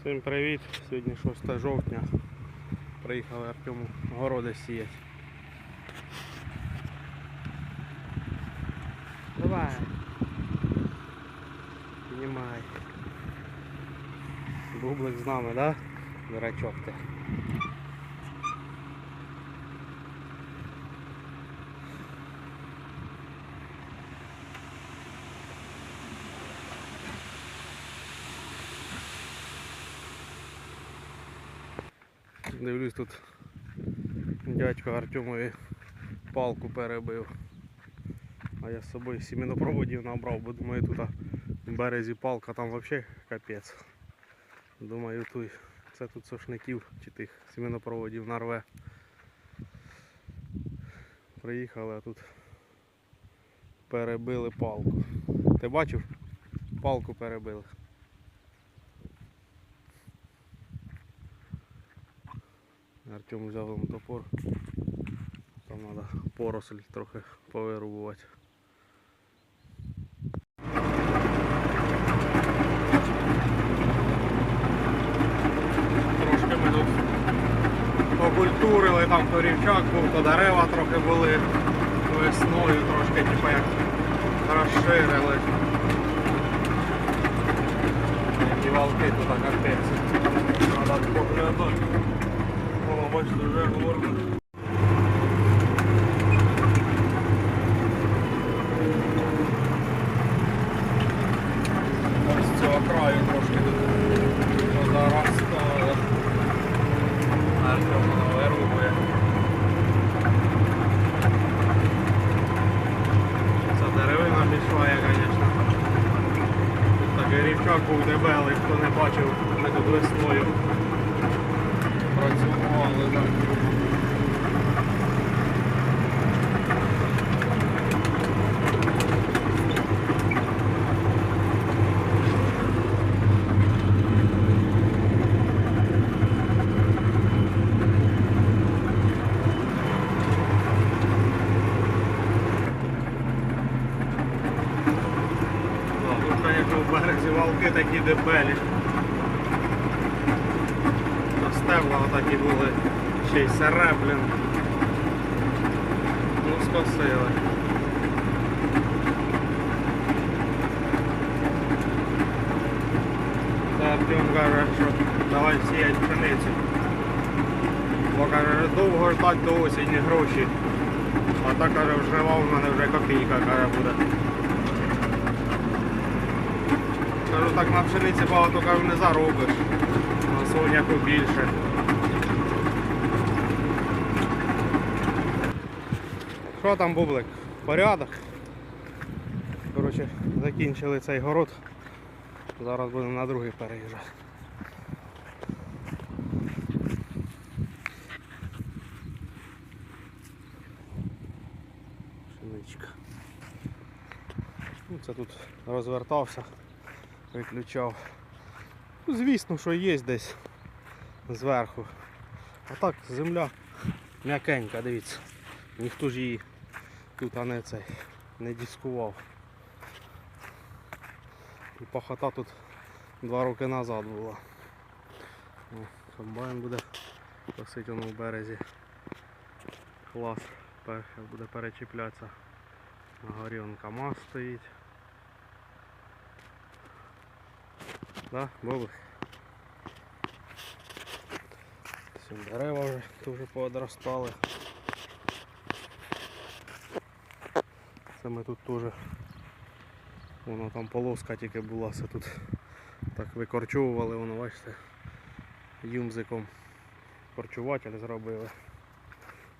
Всім привіт! Сьогодні 6 жовтня. Приїхали Артему городи сіяти. Давай. Піднімай. Бублик з нами, да? Дурачок ти. Дивлюсь тут дядько Артемові палку перебив. А я з собою сімінопроводів набрав, бо думаю тут в березі палка там взагалі капець. Думаю, тут, це тут сошників чи тих сімінопроводів нарве. Приїхали, а тут перебили палку. Ти бачив? Палку перебили. Артем взяв йому топор. Там треба поросль трохи повирубувати. Трошки ми тут окультурили, там то рівчак був, то дерева трохи були весною, трошки типу як розширили. Які валки тут капець. Треба поглядати. Бачите, вже горно. Ось цього краю трошки. Артем воно. Ця деревина мішає, звісно. Тут такий рівчак був дебелий, хто не бачив, ми тут весною працювали так. Ну, в березі валки такі дебелі. А Стебла отакі були. Ще й сере, блін. Ну, скосили. Та Артем каже, давай сіять пшеницю. Бо каже, довго ждать до осені гроші. А так каже, в в мене вже копійка каже буде. Кажу, так на пшениці багато кажу, не заробиш. На соняку більше. Що там бублик? Порядок. Коротше, закінчили цей город. Зараз будемо на другий переїжджати. Пшеничка. Ну, Це тут розвертався, виключав. Ну, звісно, що є десь зверху. А так земля м'якенька, дивіться. Ніхто ж її тут а не цей не дискував. І пахота тут два роки назад була. О, комбайн буде косити воно в березі. Клас. Перше буде перечіплятися. На горі он КАМАЗ стоїть. Да, бобик? Всі дерева вже дуже поодростали. Це ми тут теж воно там полоска тільки була, це тут так викорчовували, воно бачите, юмзиком корчуватель зробили.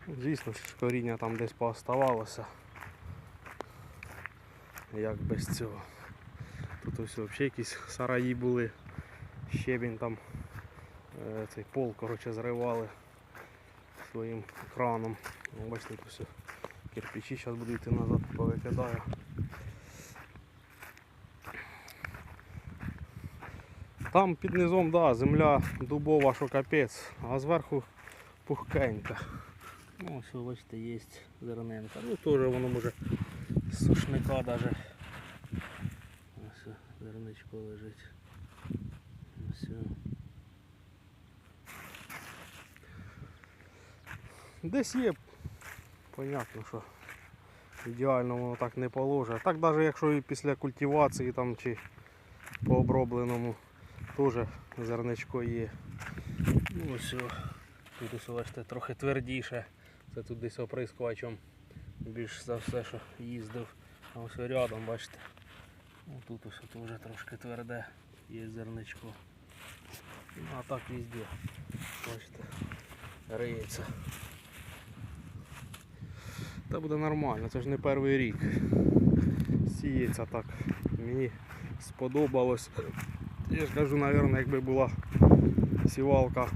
Звісно, коріння там десь пооставалося. Як без цього. Тут ось взагалі якісь сараї були, щебінь там, е, цей пол коротше, зривали своїм краном. Бачите, тут все Кирпичі зараз буду йти назад, повикидаю. Там під низом, да, земля дубова, що капець, а зверху пухкенька. Ну, що бачите, є зернинка. Ну теж воно може з сушника навіть. Ось зерничко лежить. Ось. Десь є понятно, що ідеально воно так не положе. Так навіть якщо і після культивації там чи по обробленому теж зерничко є. Ну ось, тут бачите, трохи твердіше. Це тут десь оприскувачем більш за все, що їздив. А ось рядом, бачите. Ну, тут тут вже трошки тверде, є зерничко. Ну, а так везде. Бачите, риється. Та буде нормально, це ж не перший рік. Сіється так. Мені сподобалось. Я ж кажу, мабуть, якби була сівалка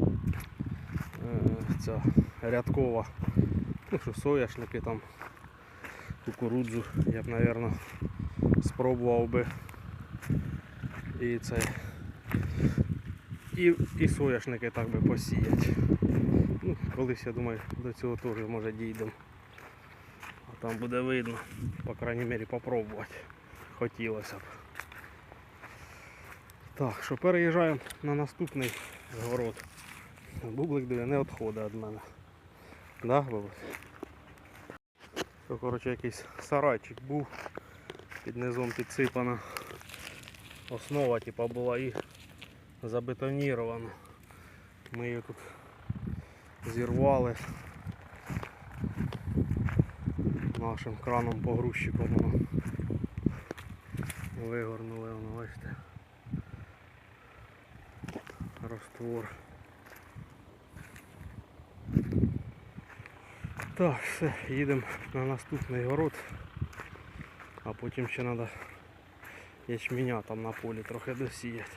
е, ця рядкова. Ну що, соняшники там, кукурудзу, я б, мабуть, спробував би і це. І, і соняшники так би посіяти. Ну, колись, я думаю, до цього теж може дійдемо. А там буде видно, по крайній мірі попробувати. Хотілося б. Так, що переїжджаємо на наступний город. Бублик диви, не відходить від мене. Да? Що, коротше, якийсь сарайчик був. Під низом підсипана основа, типа була і забетонірована. Ми її тут зірвали нашим краном погрузчиком воно вигорнули воно, бачите. Раствор. Так, все, їдемо на наступний город, а потім ще треба ячменя там на полі трохи досіяти.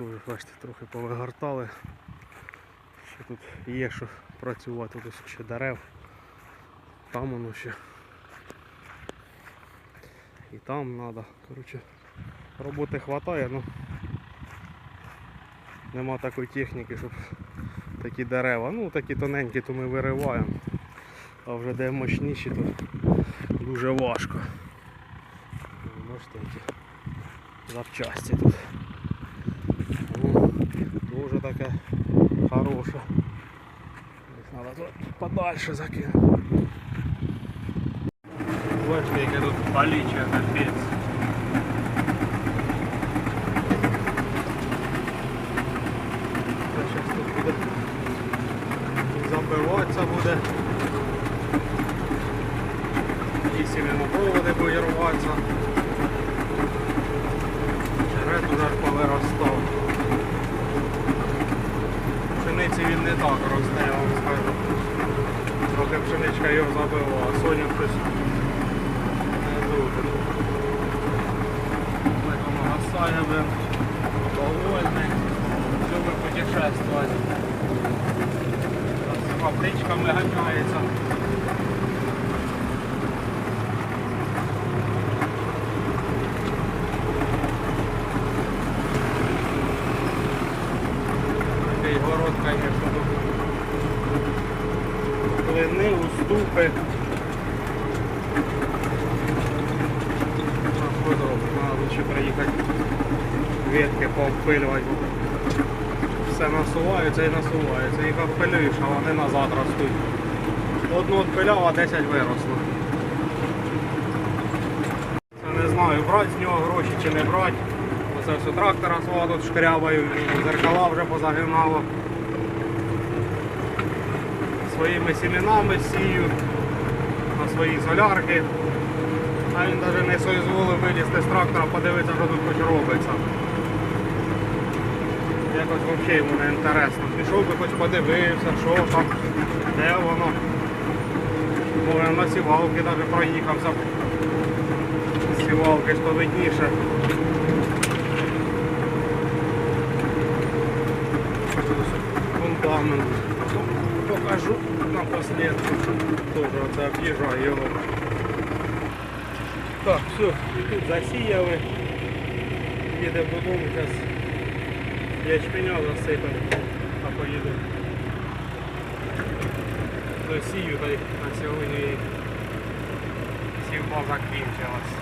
Теж, бачите, трохи повигортали. Ще тут є що працювати, тут ще дерев. Там воно ще. І там треба. Коротше, роботи вистачає, ну нема такої техніки, щоб такі дерева. Ну такі тоненькі, то ми вириваємо. А вже де мощніші, то дуже важко. Бачите, які запчасті тут. Дуже таке хороше. Треба подальше закинути. Бачите, яке тут поліччя капець. Зараз тут буде забиватися буде. І сімінопроводи будуть рватися. Черед уже повиростав. Пшениці він не так росте, я вам скажу. Трохи пшеничка його забила, а соня щось не дуже. Ми там гасаємо, довольний, любить путешествувати. З фабричками ганяється. Такий город, звісно, тут клини, уступи. А що зробити? Треба ще приїхати ветки пообпилювати. Все насувається і насувається. Їх обпилюєш, а вони назад ростуть. Одну відпиляв, а 10 виросло. Це не знаю, брати з нього гроші чи не брати. Оце все трактора свого тут шкрябаю, зеркала вже позагинало. Своїми сімінами сію на свої солярки. А він навіть не соізволив вилізти з трактора, подивитися, що тут хоч робиться. Якось взагалі йому не інтересно. Пішов би хоч подивився, що там, де воно. Може на сівалки навіть проїхався. Сівалки то видніше. Фундамент. Покажу напоследку. Тоже оце об'їжджаю його. Так, все, і тут засіяли. Їдемо додому, зараз ячменя засипемо, а поїду. Досію, та й на сьогодні сівба закінчилась.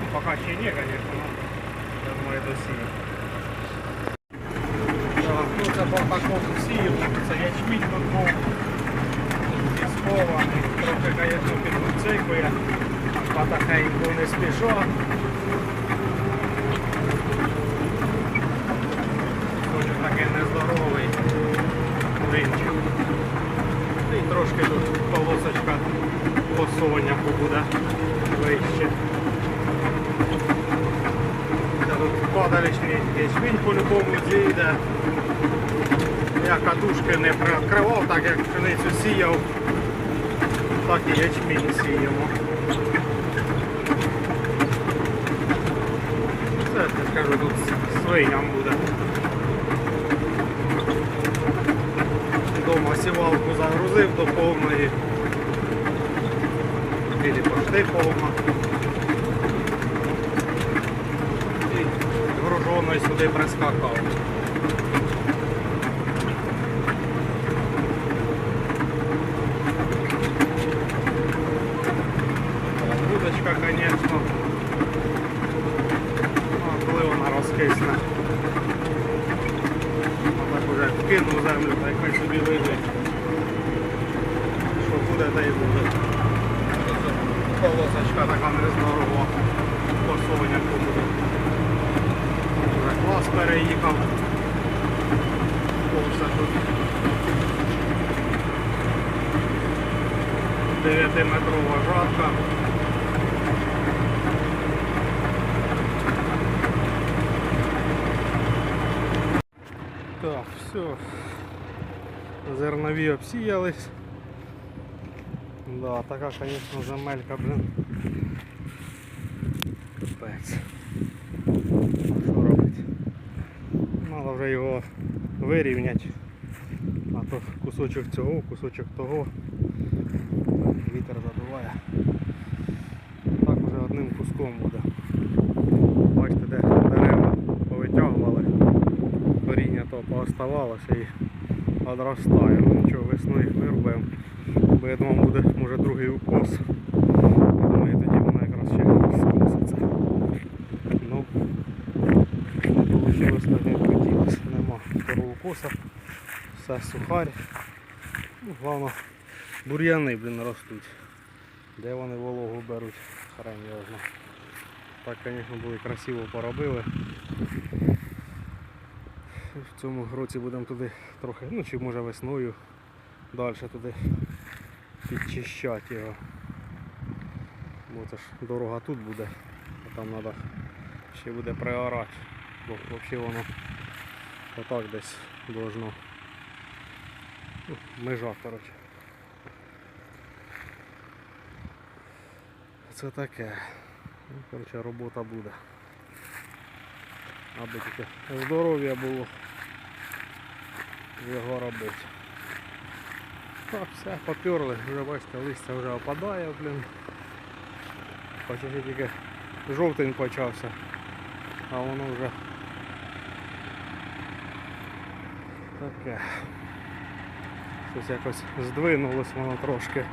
Ну, поки ще ні, звісно, Я думаю, досію. Ну це по такому сію, це ячмінь тут був іскований, трохи конечно підгуцикує, потихеньку не спіша. Дуже такий нездоровий винчик. І трошки тут полосочка по соняху буде вище. Це тут падалічний ячмінь по-любому зійде. Я катушки не прикривав, так як пшеницю сіяв, так і ячмінь сіємо. Я ж тут свиням буде. Дома сівалку загрузив до повної. Білі пошти повна. І гружоною сюди прискакав. Удочка, конечно. Ну, коли вона розкисне. Ну, Так уже вкинув землю, так хай собі лежить. Що буде, та й буде. Полосочка така нездорова. По соняку буде. Вже клас переїхав. Повсе тут. 9-метрова жатка. Так, все. Зернові обсіялись. Да, така, конечно, земелька, блин. Капець. Що робити? Надо вже його вирівняти. А то кусочок цього, кусочок того. Вітер задуває. Так вже одним куском буде. Бачите, де дерева повитягували. Коріння то пооставалося і одростає. Ну нічого, весною їх вирубаємо. Бо я думав буде може другий укос. Думаю, тоді вона якраз ще скоситься. Ну, не вийшло так, хотілося. Нема второго укоса. Все сухарь. Ну, головне, бур'яни, блін, ростуть. Де вони вологу беруть, хрен його зна. Так, звісно, були красиво поробили. В цьому році будемо туди трохи, ну чи може весною далі туди підчищати його. Бо це ж дорога тут буде, а там треба ще буде приорати, бо взагалі воно отак десь должно. Ну, межа, коротше. Це таке. Ну, коротше, робота буде. Аби тільки здоров'я було його робити. Так, все, поперли, вже бачите, листя вже опадає, блін. Хоча тільки жовтень почався, а воно вже таке. Щось якось здвинулось воно трошки.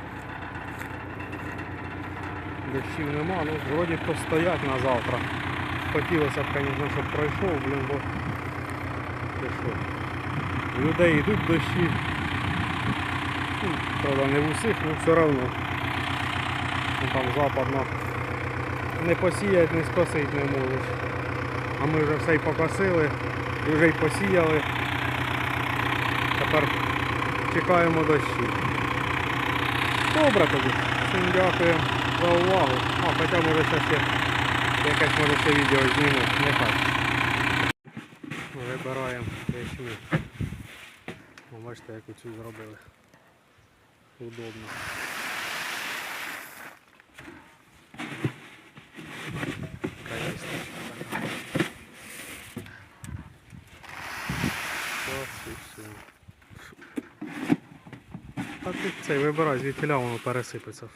Дощів нема, ну вроді б то стоять на завтра. Хотілося б, звісно, щоб пройшов, блін, бо що, людей йдуть дощі. Ну, Правда, не в усіх, але все одно. Там западно не посіять, не скосить не можуть. А ми вже все й покосили, і вже й посіяли. Тепер чекаємо дощі. Добре тоді. Всім дякую за увагу. А, хоча може зараз ще якесь може це відео зніму. Нехай. Вибираємо ячмінь. Бачите, як оцю зробили. Удобно. Каністочка така. Ось і все. А ти цей вибирай, звідтіля воно пересипеться.